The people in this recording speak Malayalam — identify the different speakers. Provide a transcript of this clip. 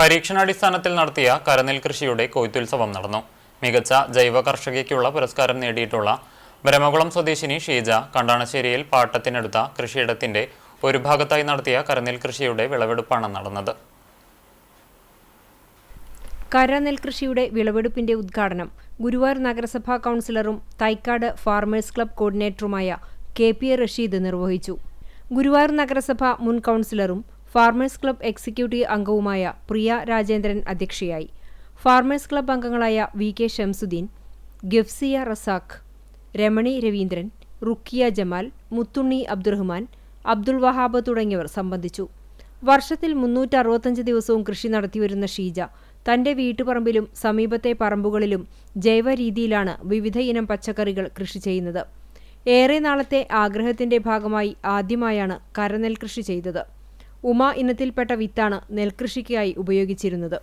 Speaker 1: പരീക്ഷണാടിസ്ഥാനത്തിൽ നടത്തിയ കരനെൽ കൃഷിയുടെ കൊയ്ത്തുത്സവം നടന്നു. മികച്ച ജൈവ കർഷകയ്ക്കുള്ള പുരസ്കാരം നേടിയിട്ടുള്ള ബ്രഹ്മകുളം സ്വദേശിനി ഷീജ കണ്ടാണശ്ശേരിയിൽ പാട്ടത്തിനടുത്ത കൃഷിയിടത്തിന്റെ ഒരു ഭാഗത്തായി നടത്തിയ കരനെൽ കൃഷിയുടെ വിളവെടുപ്പാണ് നടന്നത്.
Speaker 2: കരനെൽ കൃഷിയുടെ വിളവെടുപ്പിന്റെ ഉദ്ഘാടനം ഗുരുവായൂർ നഗരസഭാ കൗൺസിലറും തൈക്കാട് ഫാർമേഴ്സ് ക്ലബ് കോർഡിനേറ്ററുമായ കെ പി എ റഷീദ് നിർവഹിച്ചു. ഗുരുവായൂർ നഗരസഭ മുൻ കൗൺസിലറും ഫാർമേഴ്സ് ക്ലബ് എക്സിക്യൂട്ടീവ് അംഗവുമായ പ്രിയ രാജേന്ദ്രൻ അധ്യക്ഷയായി. ഫാർമേഴ്സ് ക്ലബ് അംഗങ്ങളായ വി കെ ഷംസുദ്ദീൻ ഗഫ്സിയ റസാഖ് രമണി രവീന്ദ്രൻ റുക്കിയ ജമാൽ മുത്തുണ്ണി അബ്ദുറഹ്മാൻ അബ്ദുൾ വഹാബ് തുടങ്ങിയവർ സംബന്ധിച്ചു. വർഷത്തിൽ മുന്നൂറ്റി അറുപത്തഞ്ച് ദിവസവും കൃഷി നടത്തിവരുന്ന ഷീജ തന്റെ വീട്ടുപറമ്പിലും സമീപത്തെ പറമ്പുകളിലും ജൈവ രീതിയിലാണ് വിവിധ ഇനം പച്ചക്കറികൾ കൃഷി ചെയ്യുന്നത്. ഏറെ നാളത്തെ ആഗ്രഹത്തിന്റെ ഭാഗമായി ആദ്യമായാണ് കരനെൽ കൃഷി ചെയ്തത്. ഉമ ഇനത്തിൽപ്പെട്ട വിത്താണ് നെൽകൃഷിക്കായി ഉപയോഗിച്ചിരുന്നത്